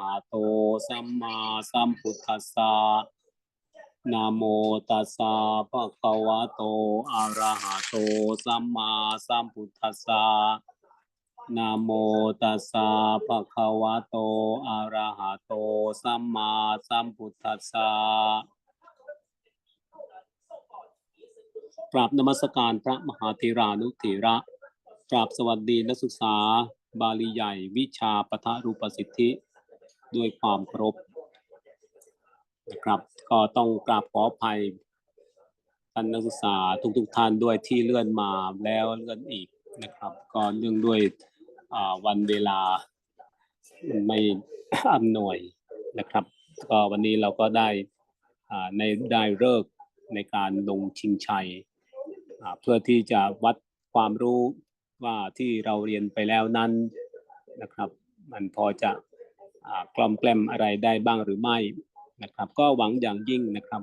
หะโตสัมมาสัมพุทธัสสะนะโมตัสสะภะคะวะโตอะระหะโตสัมมาสัมพุทธัสสะนะโมตัสสะภะคะวะโตอะระหะโตสัมมาสัมพุทธัสสะกราบนมัสการพระมหาเถรานุเถระกราบสวัสดีนักศึกษาบาลีใหญ่วิชาปทะรูปสิทธิ ด้วยความเคารพนะครับก็ต้องกราบขออภัยท่านนักศึกษาทุกๆทท่านด้วยที่เลื่อนมาแล้วเลื่อนอีกนะครับ ก็เนื่องด้วยวันเวลาไม่อำนวยนะครับ ก็วันนี้เราก็ได้อ่าในได้เลิกในการลงชิงชัยอ่าเพื่อที่จะวัดความรู้ว่าที่เราเรียนไปแล้วนั้นนะครับ มันพอจะ กล่อมแกล้มอะไรได้บ้างหรือไม่นะครับ ก็หวังอย่างยิ่งนะครับ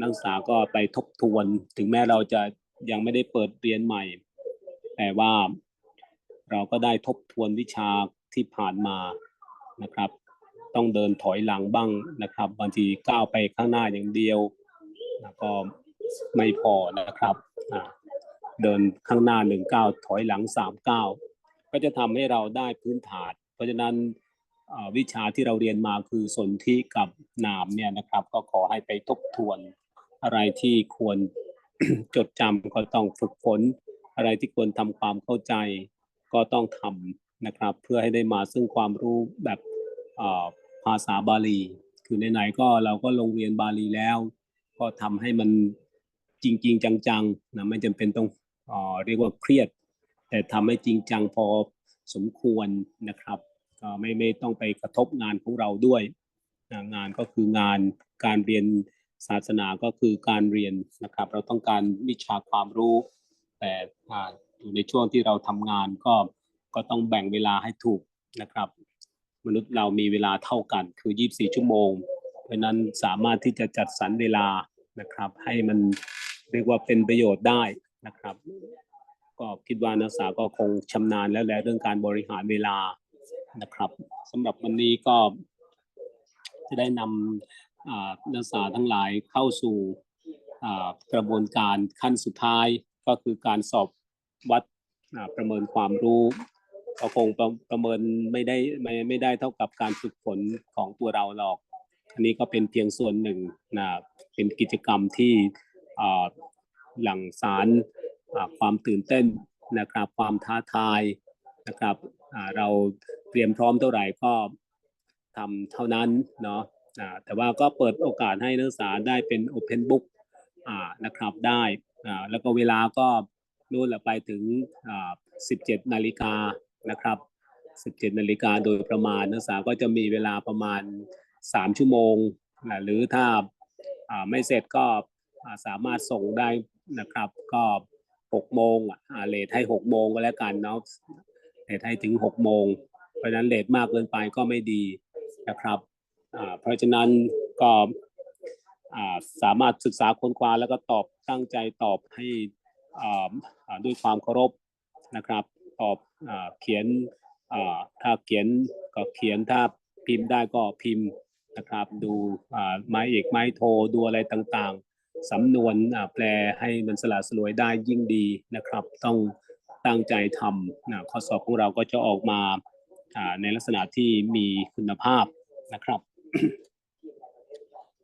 นักศึกษาก็ไปทบทวน ถึงแม้เราจะยังไม่ได้เปิดเรียนใหม่ แต่ว่าเราก็ได้ทบทวนวิชาที่ผ่านมานะครับ ต้องเดินถอยหลังบ้างนะครับบางทีก้าวไปข้างหน้าอย่างเดียวก็ไม่พอนะครับเดินข้างหน้าหนึ่งก้าวถอยหลังสามก้าวก็จะทำให้เราได้พื้นฐาน เพราะฉะนั้น วิชาที่เราเรียนมาคือสนธิกับนามเนี่ยนะครับ ก็ขอให้ไปทบทวนอะไรที่ควรจดจำก็ต้องฝึกฝนอะไรที่ควรทำความเข้าใจก็ต้องทำนะครับ เพื่อให้ได้มาซึ่งความรู้แบบภาษาบาลี คือไหนๆก็เราก็ลงเรียนบาลีแล้ว ก็ทำให้มันจริง ๆ จังๆนะไม่จำเป็นต้องเอ่อเรียกว่าเครียด แต่ทำให้จริงจังพอสมควรนะครับ ไม่ไม่ต้องไปกระทบงานของเราด้วย งานก็คืองานการเรียนศาสนาก็คือการเรียนนะครับ เราต้องการวิชาความรู้ แต่อ่าอยู่ในช่วงที่เราทำงานก็ก็ต้องแบ่งเวลาให้ถูกนะครับ มนุษย์เรามีเวลาเท่ากันคือ 24 ชั่วโมง เพราะฉะนั้นสามารถที่จะจัดสรรเวลานะครับ ให้มันเรียกว่าเป็นประโยชน์ได้นะครับ ก็คิดว่านักศึกษาก็คงชำนาญแล้วแหละเรื่องการบริหารเวลา นะครับสำหรับวันนี้ก็จะได้นำนักศึกษาทั้งหลายเข้าสู่กระบวนการขั้นสุดท้ายก็คือการสอบวัดประเมินความรู้ก็คงประเมินไม่ได้ไม่ไม่ได้เท่ากับการฝึกฝนของตัวเราหรอก อันนี้ก็เป็นเพียงส่วนหนึ่งนะเป็นกิจกรรมที่หลั่งสารความตื่นเต้นนะครับความท้าทายนะครับเรา เตรียมพร้อมเท่าไหร่ก็ทำเท่านั้นเนาะแต่ว่าก็เปิดโอกาสให้นักศึกษาได้เป็น Open Book อ่านะครับได้แล้วก็เวลาก็นู่นแหละไปถึง 17 นาฬิกานะครับ 17 นาฬิกาโดยประมาณนักศึกษาก็จะมีเวลาประมาณ 3 ชั่วโมงหรือถ้าไม่เสร็จก็สามารถส่งได้นะครับ ก็ 6 โมงอ่าเลทให้ 6 โมงก็แล้วกันเนาะเลทให้ถึง 6 โมง ราะฉะนั้นเลทมากเกินไปก็ไม่ดีนะครับเพราะฉะนั้นก็สามารถศึกษาค้นคว้าแล้วก็ตอบตั้งใจตอบให้ด้วยความเคารพนะครับ ตอบอเขียนถ้าเขียนก็เขียนถ้าพิมพ์ได้ก็พิมพ์นะครับ ดูไม้เอกไม้โทดูอะไรต่างๆ สำนวนแปลให้มันสละสลวยได้ยิ่งดีนะครับ ต้องตั้งใจทำนะข้อสอบของเราก็จะออกมา ในลักษณะที่มีคุณภาพนะครับ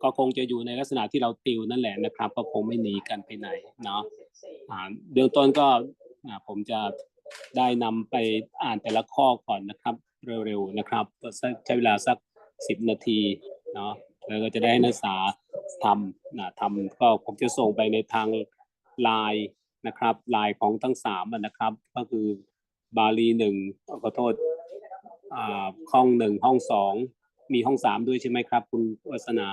ก็คงจะอยู่ในลักษณะที่เราติวนั่นแหละนะครับ ก็คงไม่หนีกันไปไหนเนาะเบื้องต้นก็ผมจะได้นำไปอ่านแต่ละข้อก่อนนะครับ เร็วๆนะครับใช้เวลาสักสิบนาทีเนาะแล้วก็จะได้นักศึกษาทำนะทำก็ผมจะส่งไปในทางไลน์นะครับไลน์ของทั้งสามนะครับ ก็คือบาลีหนึ่งขอโทษ ห้องหนึ่งห้องสองมีห้องสามด้วยใช่ไหมครับ คุณวัสนา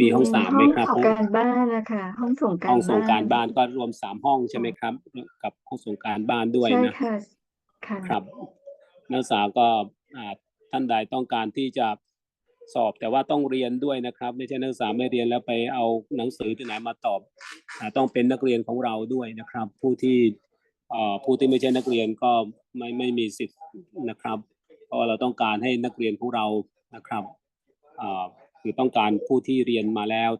มีห้องสามไหมครับ ห้องส่งการบ้านนะคะห้องส่งการห้องส่งการบ้านบ้านก็รวมสามห้องใช่ไหมครับ กับห้องส่งการบ้านด้วยใช่นะค่ะค่ะครับนักศึกษาก็อ่าท่านใดต้องการที่จะสอบแต่ว่าต้องเรียนด้วยนะครับ ไม่ใช่นักศึกษาไม่เรียนแล้วไปเอาหนังสือที่ไหนมาตอบอาต้องเป็นนักเรียนของเราด้วยนะครับ ผู้ที่เอ่อ ผู้ที่ไม่ใช่นักเรียนก็ไม่ไม่มีสิทธิ์นะครับ เพราะเราต้องการให้นักเรียนของเรานะครับคือต้องการผู้ที่เรียนมาแล้ว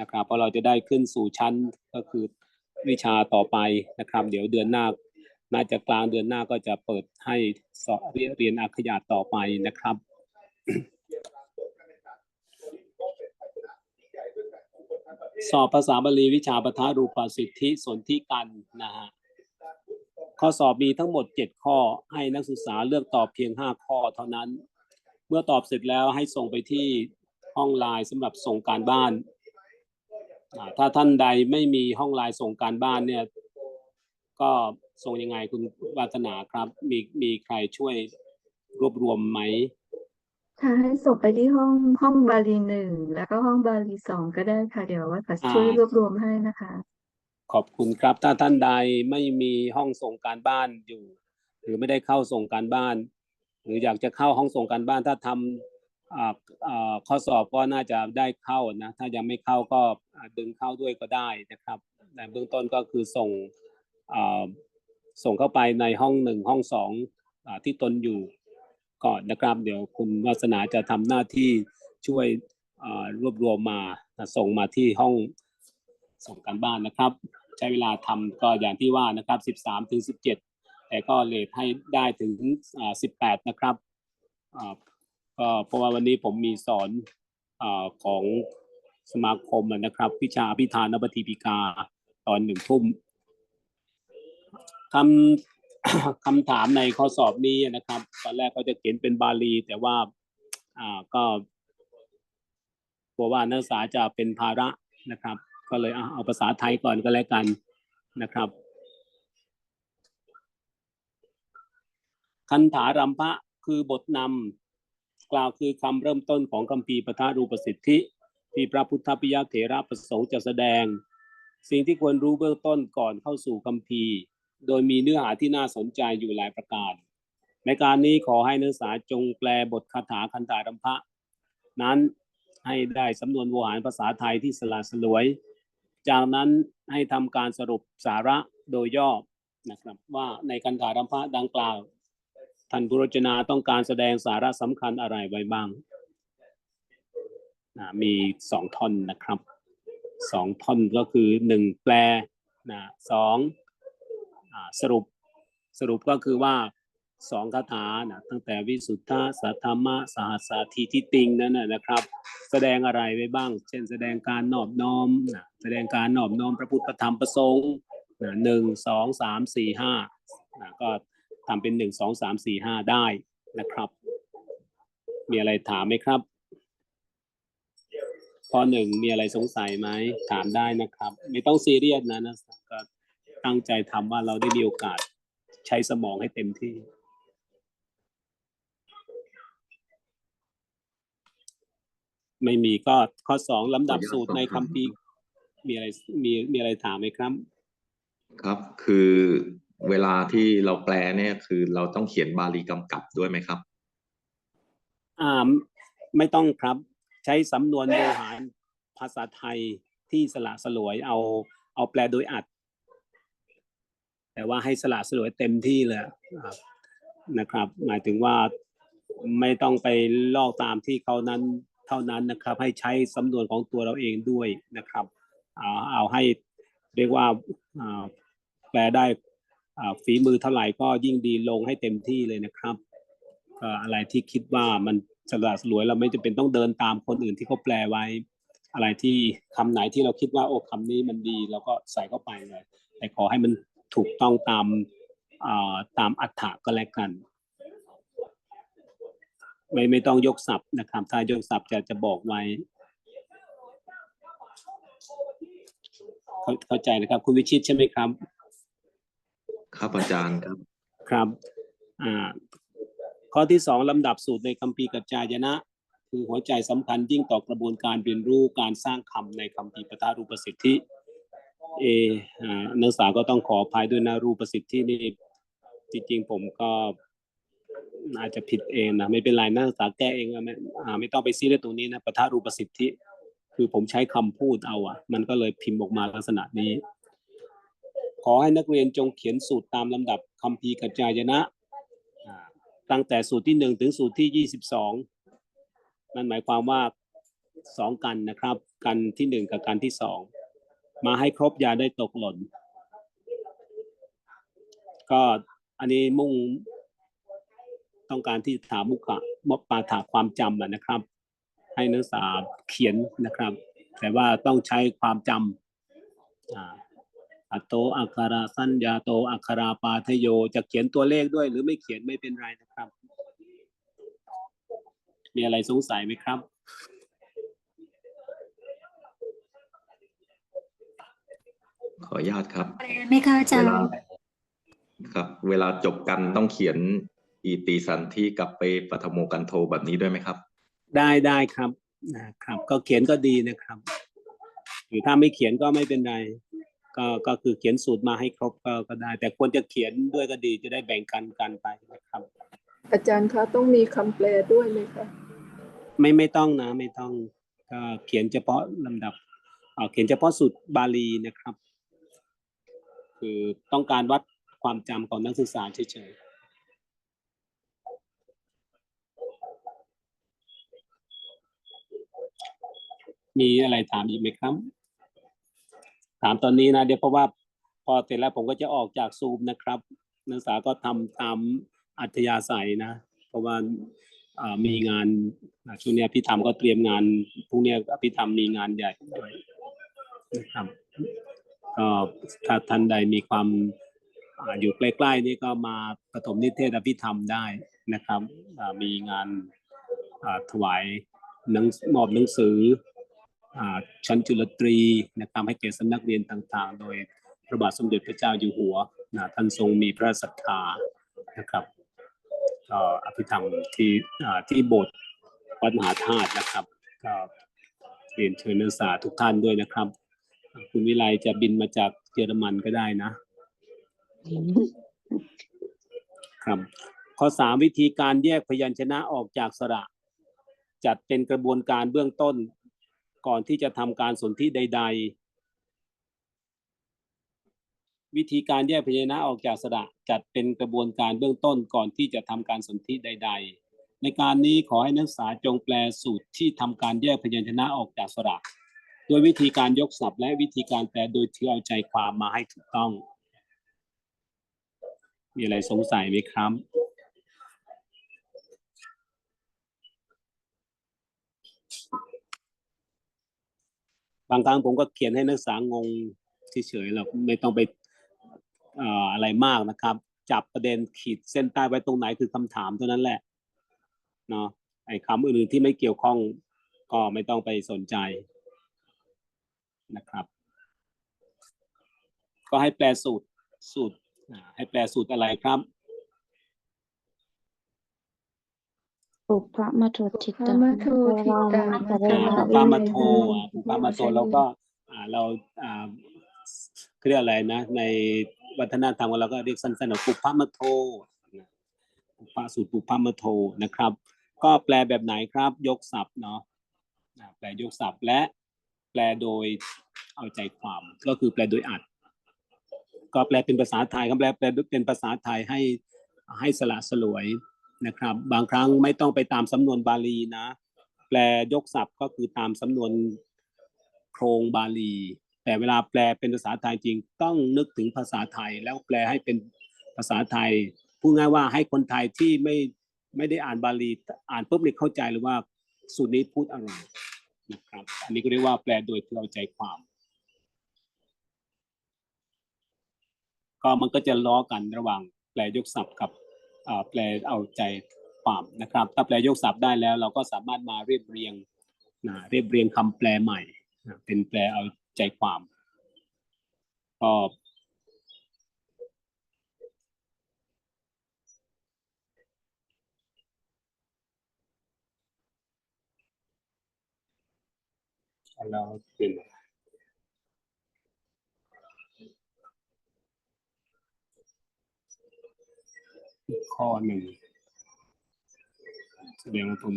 นะครับ เพราะเราจะได้ขึ้นสู่ชั้นก็คือวิชาต่อไปนะครับ เดี๋ยวเดือนหน้าน่าจะกลางเดือนหน้าก็จะเปิดให้สอบเรียนเรียนอาขยาตต่อไปนะครับสอบภาษาบาลีวิชาปทารูปสิทธิสนธิกันนะฮะ ข้อสอบมีทั้งหมด 7 ข้อให้นักศึกษาเลือกตอบเพียง 5 ข้อเท่านั้น เมื่อตอบเสร็จแล้วให้ส่งไปที่ห้องไลน์สำหรับส่งการบ้านอ่าถ้าท่านใดไม่มีห้องไลน์ส่งการบ้านเนี่ยก็ส่งยังไงคุณวาสนาครับ มีมีใครช่วยรวบรวมไหมค่ะให้ส่งไปที่ห้องห้องบาลีหนึ่งแล้วก็ห้องบาลีสองก็ได้ค่ะ เดี๋ยวว่าจะช่วยอ่ารวบรวมให้นะคะ ขอบคุณครับ ถ้าท่านใดไม่มีห้องส่งการบ้านอยู่ หรือไม่ได้เข้าส่งการบ้าน หรืออยากจะเข้าห้องส่งการบ้านถ้าทำข้อสอบก็น่าจะได้เข้านะ ถ้ายังไม่เข้าก็ดึงเข้าด้วยก็ได้นะครับแต่เบื้องต้นก็คือส่งส่งเข้าไปในห้องหนึ่งห้องสองอที่ตนอยู่ก่อนนะครับ เดี๋ยวคุณวาสนาจะทำหน้าที่ช่วยรวบรวมมาส่งมาที่ห้องส่งการบ้านนะครับ ใช้เวลาทำก็อย่างที่ว่านะครับ 13 ถึง 17 แต่ก็เลทให้ได้ถึง 18 นะครับก็เพราะว่าวันนี้ผมมีสอนอของสมาคมนะครับวิชาพิธานปฏิปิกาตอนหนึ่งทุ่มคำคำถามในข้อสอบนี้นะครับ ตอนแรกก็จะเขียนเป็นบาลี แต่ว่าอ่าก็กลัวว่านักศึกษาจะเป็นภาระนะครับ ก็เลยเอาภาษาไทยก่อนก็แล้วกันนะครับ คันถารัมภะคือบทนำกล่าวคือคำเริ่มต้นของคัมภีร์ปทารูปสิทธิ ที่พระพุทธปิยเถระประสงค์จะแสดง สิ่งที่ควรรู้เบื้องต้นก่อนเข้าสู่คัมภีโดยมีเนื้อหาที่น่าสนใจอยู่หลายประการ ในการนี้ขอให้นักศึกษาจงแปลบทคาถาคันถารัมภะนั้นให้ได้สำนวนโวหารภาษาไทยที่สละสลวย จากนั้นให้ทำการสรุปสาระโดยย่อนะครับ ว่าในคันถารัมภะดังกล่าวท่านผู้รจนาต้องการแสดงสาระสำคัญอะไรไว้บ้างนะมีสองท่อนนะครับสองท่อนก็คือหนึ่งแปลนะสองสรุปสรุปก็คือว่า สองคาถานะตั้งแต่วิสุทธาสัทธรรมะสหัสสาทีทิติงนั้นนะครับ แสดงอะไรไว้บ้าง เช่น แสดงการนอบน้อมนะแสดงการนอบน้อมพระพุทธธรรมประสงค์นะหนึ่งสองสามสี่ห้านะก็ทำเป็นหนึ่งสองสามสี่ห้าได้นะครับ มีอะไรถามไหมครับข้อหนึ่งมีอะไรสงสัยไหมถามได้นะครับ ไม่ต้องซีเรียสนะนะก็ตั้งใจทำว่าเราได้มีโอกาสใช้สมองให้เต็มที่ ไม่มีก็ข้อสองลำดับสูตรในคัมภีร์มีอะไรมีมีอะไรถามไหมครับ ครับ คือเวลาที่เราแปลเนี่ยคือเราต้องเขียนบาลีกำกับด้วยไหมครับ อ่าไม่ต้องครับ ใช้สำนวนโบหารภาษาไทยที่สละสลวยเอาเอาแปลโดยอัด แต่ว่าให้สละสลวยเต็มที่เลยอ่านะครับ หมายถึงว่าไม่ต้องไปลอกตามที่เขานั้น เท่านั้นนะครับ ให้ใช้สำนวนของตัวเราเองด้วยนะครับเอาเอาให้เรียกว่าแปลได้ฝีมือเท่าไหร่ก็ยิ่งดีลงให้เต็มที่เลยนะครับก็อะไรที่คิดว่ามันสละสลวยเราไม่จำเป็นต้องเดินตามคนอื่นที่เขาแปลไว้ อะไรที่คำไหนที่เราคิดว่าโอ้คำนี้มันดีเราก็ใส่เข้าไปเลยแต่ขอให้มันถูกต้องตามตามอัฏฐะก็แล้วกัน ไม่ไม่ต้องยกศัพท์นะครับ ถ้ายกศัพท์จะจะบอกไว้ เข้าเข้าใจนะครับ คุณวิชิตใช่ไหมครับ ครับอาจารย์ครับครับอ่าข้อที่สองลำดับสูตรในคัมภีร์กัจจายนะ คือหัวใจสำคัญยิ่งต่อกระบวนการเรียนรู้การสร้างคำในคัมภีร์ปทารูปสิทธิเอออ่านักศึกษาก็ต้องขออภัยด้วยนะรูปสิทธินี่จริงๆผมก็ อาจจะผิดเองนะไม่เป็นไรนักศึกษาแก้เองอะไม่ไม่ต้องไปซีเรียสตรงนี้นะปะทารูปสิทธิ คือผมใช้คำพูดเอาอะ มันก็เลยพิมพ์ออกมาลักษณะนี้ ขอให้นักเรียนจงเขียนสูตรตามลำดับคัมภีร์กัจจายนะ ตั้งแต่สูตรที่หนึ่งถึงสูตรที่ยี่สิบสองนั่นหมายความว่าสองกันนะครับ กันที่หนึ่งกับกันที่สองมาให้ครบอย่าได้ตกหล่น ก็อันนี้มุ่ง ต้องการที่ถามมุขะมปาถาความจำอะนะครับ ให้นักศึกษาเขียนนะครับ แต่ว่าต้องใช้ความจำอ่าอัตโตอัคาราสัญญาโตอัคาราปาทโย จะเขียนตัวเลขด้วย หรือไม่เขียนไม่เป็นไรนะครับ มีอะไรสงสัยไหมครับขออนุญาตครับไหม่คะอาจารเวย์ลาครับ เวลาจบกันต้องเขียน อีตีสันที่กลับไปปฐมโมกันโทแบบนี้ด้วยไหมครับ ได้ได้ครับนะครับ ก็เขียนก็ดีนะครับ หรือถ้าไม่เขียนก็ไม่เป็นไรก็ก็คือเขียนสูตรมาให้ครบก็ก็ได้ แต่ควรจะเขียนด้วยก็ดีจะได้แบ่งกันกันไปนะครับ อาจารย์คะต้องมีคำแปลด้วยไหมคะไม่ไม่ต้องนะไม่ต้องก็เขียนเฉพาะลำดับเอ่อเขียนเฉพาะสูตรบาลีนะครับ คือต้องการวัดความจำของนักศึกษาเฉยๆ มีอะไรถามอีกไหมครับ ถามตอนนี้นะ เดี๋ยวเพราะว่าพอเสร็จแล้วผมก็จะออกจากซูมนะครับ นักศึกษาก็ทำตามอัธยาศัยนะ เพราะว่าอ่ามีงานอ่าช่วงเนี้ยพี่ธรรมก็เตรียมงานพรุ่งเนี้ยพี่ธรรมมีงานใหญ่ด้วยนะครับก็ถ้าท่านใดมีความอ่าอยู่ใกล้ๆนี่ก็มาปฐมนิเทศอภิธรรมได้นะครับอ่ามีงานอ่าถวายหนังมอบหนังสือ ชั้นจุลตรีนะครับให้แก่สำนักเรียนต่างๆ โดยพระบาทสมเด็จพระเจ้าอยู่หัวนะท่านทรงมีพระศรัทธานะครับอภิธรรมที่ที่โบสถ์วัดมหาธาตุนะครับก็เรียนเชิญนักศึกษาทุกท่านด้วยนะครับ คุณวิไลจะบินมาจากเยอรมันก็ได้นะครับข้อสามวิธีการแยกพยัญชนะออกจากสระ จัดเป็นกระบวนการเบื้องต้น ก่อนที่จะทำการสนธิใด ๆ วิธีการแยกพยัญชนะออกจากสระจัดเป็นกระบวนการเบื้องต้นก่อนที่จะทำการสนธิใด ๆ ในการนี้ขอให้นักศึกษาจงแปลสูตรที่ทำการแยกพยัญชนะออกจากสระโดยวิธีการยกศัพท์และวิธีการแปลโดยถือเอาใจความมาให้ถูกต้อง มีอะไรสงสัยไหมครับ บางครั้งผมก็เขียนให้นักศึกษางงเฉยๆหรอกไม่ต้องไปอะไรมากนะครับ จับประเด็นขีดเส้นใต้ไว้ตรงไหนคือคำถามเท่านั้นแหละเนาะไอ้คำอื่นๆที่ไม่เกี่ยวข้องก็ไม่ต้องไปสนใจนะครับ ก็ให้แปลสูตรสูตรให้แปลสูตรอะไรครับ ปุพพะมะโททิตังมะโททิตังปะอ่าระปุพพามาโทอะปุพพามาโทแล้วก็อ่าเราอ่าเขาเรียกอะไรนะ ในวัฒนธรรมของเราก็เรียกสั้นๆว่าปุพพามาโทนะปุพพาสูตรปุพพามาโทนะครับ ก็แปลแบบไหนครับ ยกศัพท์เนาะอ่าแปลยกศัพท์และแปลโดยเอาใจความก็คือแปลโดยอัด ก็แปลเป็นภาษาไทยครับแปลแปลเป็นภาษาไทยให้ให้สละสลวย นะครับ บางครั้งไม่ต้องไปตามสำนวนบาลีนะ แปลยกศัพท์ก็คือตามสำนวนโครงบาลี แต่เวลาแปลเป็นภาษาไทยจริง ต้องนึกถึงภาษาไทยแล้วแปลให้เป็นภาษาไทยพูดง่ายว่าให้คนไทยที่ไม่ไม่ได้อ่านบาลีอ่านปุ๊บเนี่ยเข้าใจเลยว่าสูตรนี้พูดอะไรนะครับ อันนี้ก็เรียกว่าแปลโดยเอาใจความ ก็มันก็จะล้อกันระหว่างแปลยกศัพท์กับ แปลเอาใจความนะครับ ถ้าแปลยกศัพท์ได้แล้ว เราก็สามารถมาเรียบเรียงนะเรียบเรียงคำแปลใหม่นะเป็นแปลเอาใจความก็เราเป็น ข้อหนึ่งแสดงว่าผม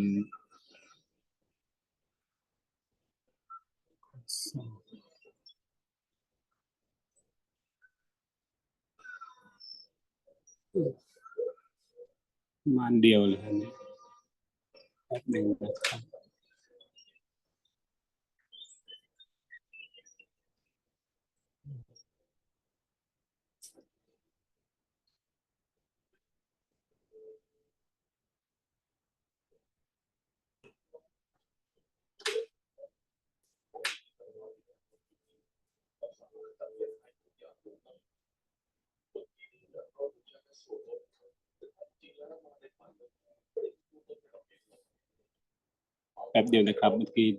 มันเดียวเลยนนี้แป๊บหนึ่งนะครับ แป๊บเดียวนะครับเมื่อกี้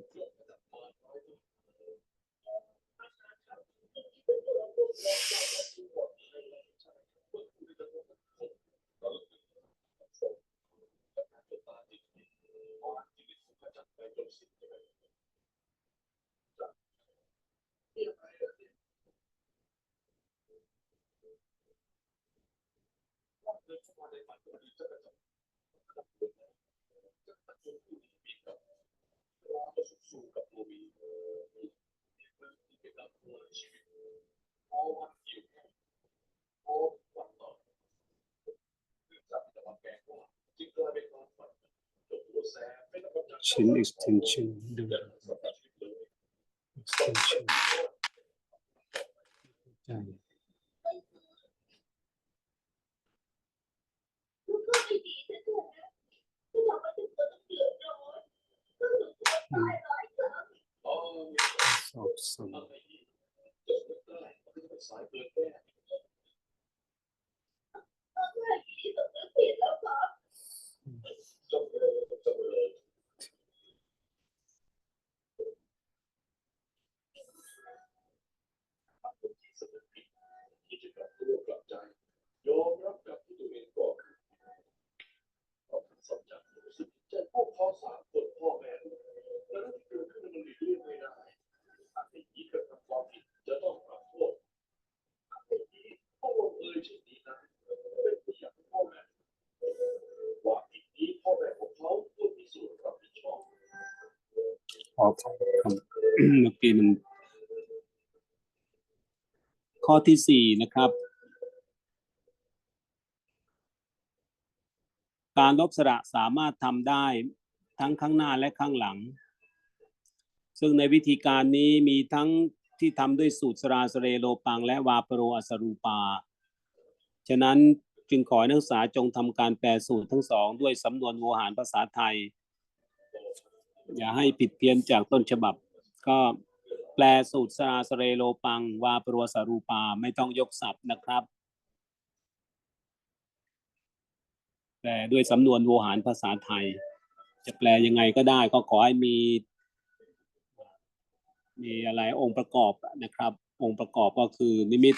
ชิ้น extension ดู extension ใช่ สอบสวน สำนึกผิที่จะกลับตัวกลับใจยอมรับกับที่ตัวเองก่อขึ้นก็ทั้องจากรู้สึกใจพวกพ่อสามคนพ่อแม่แล้วที่เกิดขึ้นมันหลีกเลี่ยงไม่ได้ถ้าเป็นนี้เกิดทำความผิดจะต้องรับโทษถ้าเนนี้พ่อลงเอยเช่นนี้นะเป็นตัวอย่างพ่อแม่ว่าผิดนี้พ่อแม่ของเขาต้องมีส่วนรับผิดชอบโอเคเมื่อกี้มัน ข้อที่สี่นะครับ การลบสระสามารถทำได้ทั้งข้างหน้าและข้างหลัง ซึ่งในวิธีการนี้มีทั้งที่ทำด้วยสูตรสราสเรโลปัง และวาปโรอสรูปา ฉะนั้นจึงขอให้นักศึกษาจงทำการแปลสูตรทั้งสองด้วยสำนวนโวหารภาษาไทย อย่าให้ผิดเพี้ยนจากต้นฉบับก็ แปลสูตรสราสเรโลปัง วาปรวสารูปาไม่ต้องยกศัพท์นะครับ แปลด้วยสำนวนโวหารภาษาไทย จะแปลยังไงก็ได้ก็ขอให้มี มีอะไรองค์ประกอบนะครับ องค์ประกอบก็คือนิมิต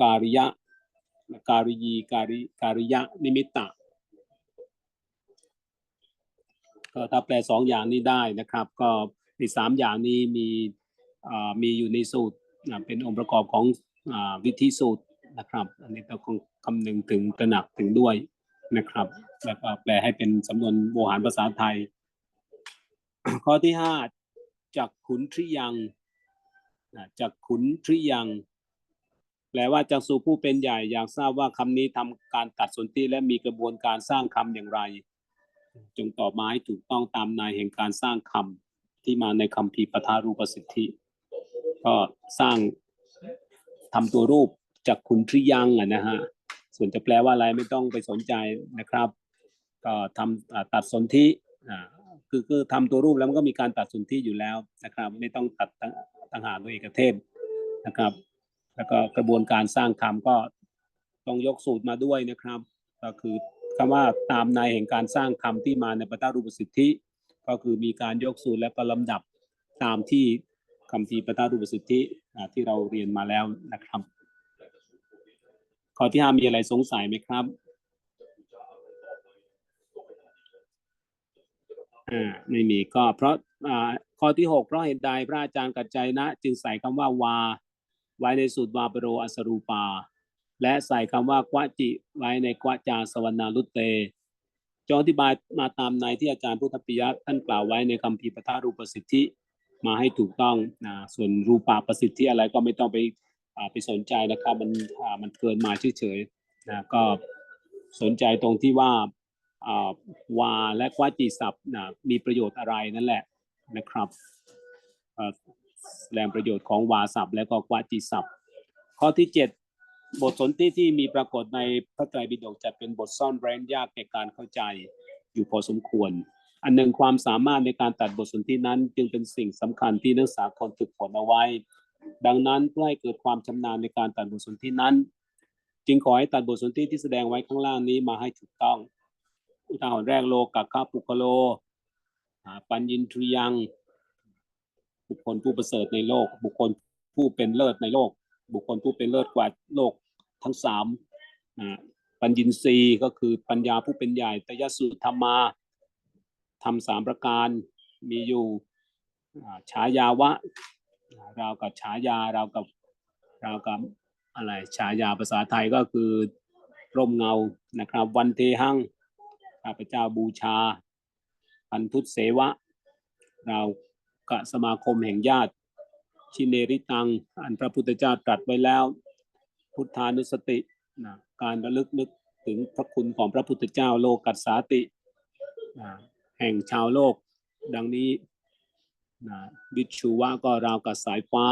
การิยะ การิยีการิการิยะ นิมิตตะก็ถ้าแปลสองอย่างนี้ได้นะครับ ก็ ในสามอย่างนี้มีมีอยู่ในสูตรเป็นองค์ประกอบของอวิธีสูตรนะครับ อันนี้ต้องคำนึงถึงตระหนักถึงด้วยนะครับแล้วก็แปลให้เป็นสำนวนโบหารภาษาไทย ข้อที่ห้าจักขุนทริยังอ่ากขุนทริยัง แปลว่าจักสูผู้เป็นใหญ่อยากทราบว่าคำนี้ทำการตัดสนธิและมีกระบวนการสร้างคำอย่างไร จงตอบมาให้ถูกต้องตามในแห่งการสร้างคำ ที่มาในคำพีปทารูปสิทธิ ก็สร้างทำตัวรูปจากขุนทริยังอะนะฮะส่วนจะแปลว่าอะไรไม่ต้องไปสนใจนะครับ ก็ทำตัดสนธิอ่าคือคือทำตัวรูปแล้วมันก็มีการตัดสนธิอยู่แล้วนะครับ ไม่ต้องตัดต่างหากโดยเอกเทศนะครับ แล้วก็กระบวนการสร้างคำก็ต้องยกสูตรมาด้วยนะครับ ก็คือคำว่าตามในแห่งการสร้างคำที่มาในปตารูปสิทธิ ก็คือมีการยกสูตรและก็ลำดับตามที่คำพีปตารูปสิทธิที่เราเรียนมาแล้วนะครับข้อที่ห้ามีอะไรสงสัยไหมครับอ่าไม่มีก็เพราะอ่าข้อที่หกเพราะเหตุใดพระอาจารย์กัจจัยนะ จึงใส่คำว่าวา ไว้ในสูตรวาปโรอสรูปา และใส่คำว่ากวจิไว้ในกวจาสวรรณาลุเต จงอธิบายมาตามในที่อาจารย์พุทธปิยะท่านกล่าวไว้ในคำพีร์ปทารูปสิทธิมาให้ถูกต้องนะส่วนรูปาประสิทธิอะไรก็ไม่ต้องไปไปสนใจนะครับมันมันเกินมาเฉยนะก็สนใจตรงที่ว่าวาและกวาจีศัพท์นะมีประโยชน์อะไรนั่นแหละนะครับแสดงประโยชน์ของวาศัพท์และก็กวาจีศัพท์ข้อที่เจ็ด บทสนทธิที่มีปรากฏในพระไตรปิฎกจะเป็นบทซ่อนเร้นยากแก่การเข้าใจอยู่พอสมควร อันหนึ่งความสามารถในการตัดบทสนทธินั้นจึงเป็นสิ่งสำคัญที่นักศึกษาควรฝึกฝนเอาไว้ ดังนั้นเพื่อให้เกิดความชำนาญในการตัดบทสนทธินั้น จึงขอให้ตัดบทสนทธิที่แสดงไว้ข้างล่างนี้มาให้ถูกต้อง อุทาหรณ์แรกโลกัคาปุคโลปัญญินทรียัง บุคคลผู้ประเสริฐในโลก บุคคลผู้เป็นเลิศในโลก บุคคลผู้เป็นเลิศกว่าโลกทั้งสามอ่าปัญญินทรีย์ก็คือปัญญาผู้เป็นใหญ่ตยสุธรรมาทำสามประการมีอยู่อ่าฉายาวะอ่าราวกับฉายาราวกับราวกับอะไรฉายาภาษาไทยก็คือร่มเงานะครับ วันเทหังข้าพเจ้าบูชา พันทุตเสวะ เรากะสมาคมแห่งญาติ ชิเนริตัง อันพระพุทธเจ้าตรัสไว้แล้ว พุทธานุสตินะการระลึกนึกถึงพระคุณของพระพุทธเจ้าโลกัสสาตินะแห่งชาวโลก ดังนี้นะวิชูวะก็ราวกับสายฟ้า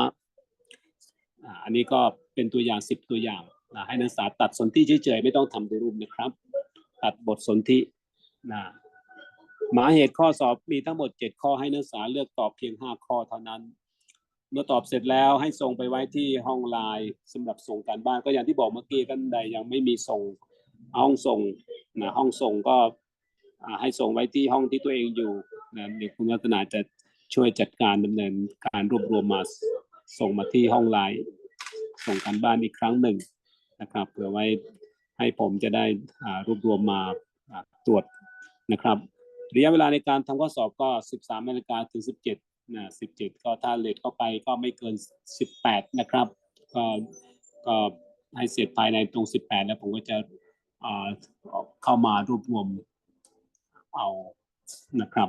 อันนี้ก็เป็นตัวอย่างสิบตัวอย่างนะให้นักศึกษาตัดสนธิเฉยๆไม่ต้องทำเป็นรูปนะครับ ตัดบทสนธินะหมาเหตุข้อสอบมีทั้งหมด 7 ข้อให้นักศึกษาเลือกตอบเพียง 5 ข้อเท่านั้น เมื่อตอบเสร็จแล้วให้ส่งไปไว้ที่ห้องไลน์สำหรับส่งการบ้านก็อย่างที่บอกเมื่อกี้กันใดยังไม่มีส่งห้องส่งนะห้องส่งก็ให้ส่งไว้ที่ห้องที่ตัวเองอยู่นะเดี๋ยวคุณรัตนาจะช่วยจัดการดำเนินการรวบรวมมาส่งมาที่ห้องไลน์ส่งการบ้านอีกครั้งหนึ่งนะครับเผื่อไว้ให้ผมจะได้รวบรวมมาอ่าตรวจนะครับ ระยะเวลาในการทำข้อสอบก็ 13นาฬิกาถึง 17 นะ17 ก็ถ้าเลทเข้าไปก็ไม่เกิน 18 นะครับ ก็ก็ให้เสร็จภายในตรง 18 แล้วผมก็จะอ่าเข้ามารวบรวมเอานะครับ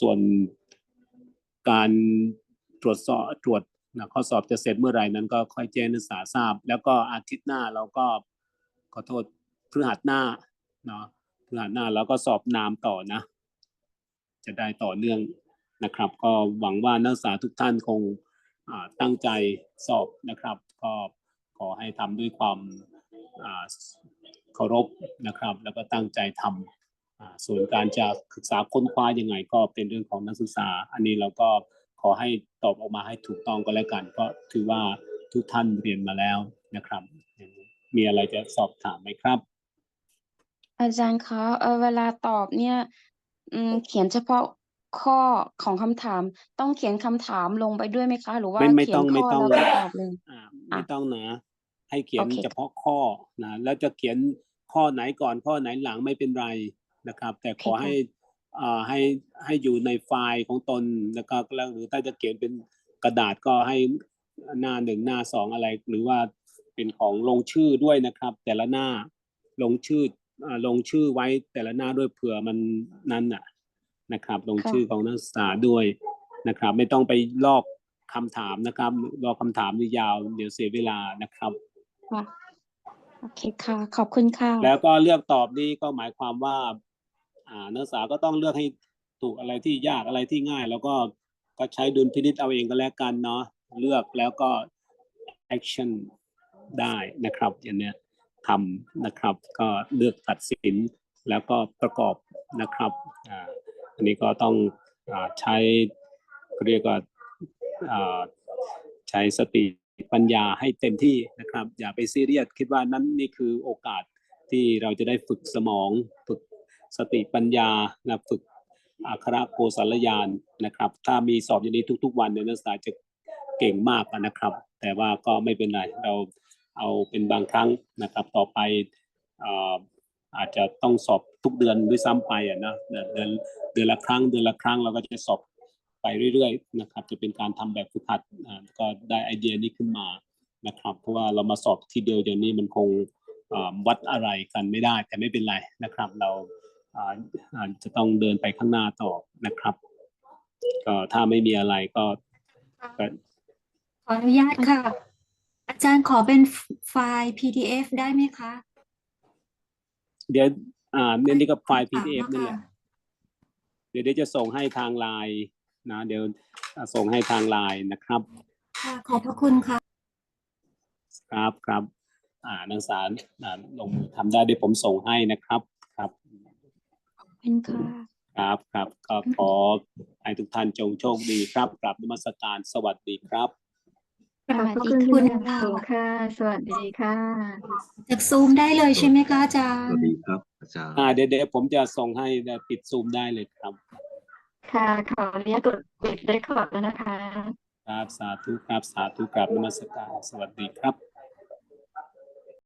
ส่วนการตรวจสอบตรวจนะข้อสอบจะเสร็จเมื่อไหร่นั้นก็ค่อยแจ้งนักศึกษาทราบ แล้วก็อาทิตย์หน้าเราก็ขอโทษพฤหัสหน้าเนาะพฤหัสหน้าเราก็สอบนามต่อนะ จะได้ต่อเนื่อง นะครับ ก็หวังว่านักศึกษาทุกท่านคงตั้งใจสอบนะครับ ก็ขอให้ทำด้วยความเคารพนะครับ แล้วก็ตั้งใจทำส่วนการจะศึกษาค้นคว้ายังไง ก็เป็นเรื่องของนักศึกษา อันนี้เราก็ขอให้ตอบออกมาให้ถูกต้องก็แล้วกันเพราะถือว่าทุกท่านเรียนมาแล้วนะครับ มีอะไรจะสอบถามไหมครับ อาจารย์คะเเวลาตอบเนี่ยเขียนเฉพาะ ข้อของคำถามต้องเขียนคำถามลงไปด้วยไหมคะ หรือว่าไม่ไม่เขียต้อนงไม่ข้อต้องแล้วก็ตอบเลย อ่าอะไม่ต้องนะ ให้เขียนโอเค เฉพาะข้อนะแล้วจะเขียนข้อไหนก่อนข้อไหนหลังไม่เป็นไรนะครับ แต่ขอให้อ่าให้ให้อยู่ในไฟล์ของตนแล้วก็แล้วหรือถ้าจะเขียนเป็นกระดาษก็ให้หน้าหนึ่งหน้าสองอะไร หรือว่าเป็นของลงชื่อด้วยนะครับ แต่ละหน้าลงชื่ออ่าลงชื่อไว้แต่ละหน้าด้วยเผื่อมันนั้นน่ะ นะครับ ลงค่ะชื่อของนักศึกษาด้วยนะครับ ไม่ต้องไปลอกคำถามนะครับ รอคำถามนี่ยาวเดี๋ยวเสียเวลานะครับค่ะโอเคค่ะ ขอบคุณค่ะ แล้วก็เลือกตอบนี่ก็หมายความว่า อ่านักศึกษาก็ต้องเลือกให้ถูกอะไรที่ยากอะไรที่ง่าย แล้วก็ก็ใช้ดุลพินิจเอาเองก็แล้วกันเนาะเลือกแล้วก็ action ได้นะครับอย่างเนี้ยทำนะครับ ก็เลือกตัดสินแล้วก็ประกอบนะครับอ่า อันนี้ก็ต้องอใช้เรียกว่าใช้สติปัญญาให้เต็มที่นะครับ อย่าไปซีเรียสคิดว่านั้นนี่คือโอกาสที่เราจะได้ฝึกสมอง ฝึกสติปัญญานะฝึกอัคระโกศลญาณนะครับ ถ้ามีสอบอย่างนี้ทุก ๆ วันเนี่ยนักศึกษาจะเก่งมากนะครับ แต่ว่าก็ไม่เป็นไรเราเอาเป็นบางครั้งนะครับ ต่อไป อาจจะต้องสอบทุกเดือนด้วยซ้ำไปอะนะเดือนเดือนละครั้งเดือนละครั้งเราก็จะสอบไปเรื่อยๆนะครับจะเป็นการทำแบบฝึกหัดอ่าก็ได้ไอเดียนี้ขึ้นมานะครับเพราะว่าเรามาสอบทีเดียวเดี๋ยวนี้มันคงอ่าวัดอะไรกันไม่ได้แต่ไม่เป็นไรนะครับ เราอ่าจะต้องเดินไปข้างหน้าต่อนะครับก็ถ้าไม่มีอะไรก็ขออนุญาตค่ะ อาจารย์ขอเป็นไฟล์ PDF ได้ไหมคะ เดี๋ยวอ่าเนี่ยนี่ก็ไฟล์ค่ะ PDF นั่นแหละค่ะเดี๋ยวเดี๋ยวจะส่งให้ทางไลน์นะเดี๋ยวอ่าส่งให้ทางไลน์นะครับค่ะขอบพระคุณค่ะ ครับครับอ่านักศึกษาอ่าลงมือทำได้เดี๋ยวผมส่งให้นะครับครับขอบคุณค่ะ ครับครับก็ขอให้ทุกท่านจงโชคดีครับกลับนมัสการสวัสดีครับ สขอบวัสพระดีคุณค่ะเป็นอย่างสูงค่ะ สวัสดีค่ะจากซูมได้เลยใช่ไหมคะอาจาสรวัสย์ ดีครับอาจารย์อ่าเดี๋ยวเดี๋ยวผมจะส่งให้ปิดซูมได้เลยครับ ค่ะขออนุญาตกดปิดได้ขอร์ดแล้วนะคะ ครับสาธุครับสาธุกลับนมัสการสวัสดีครับ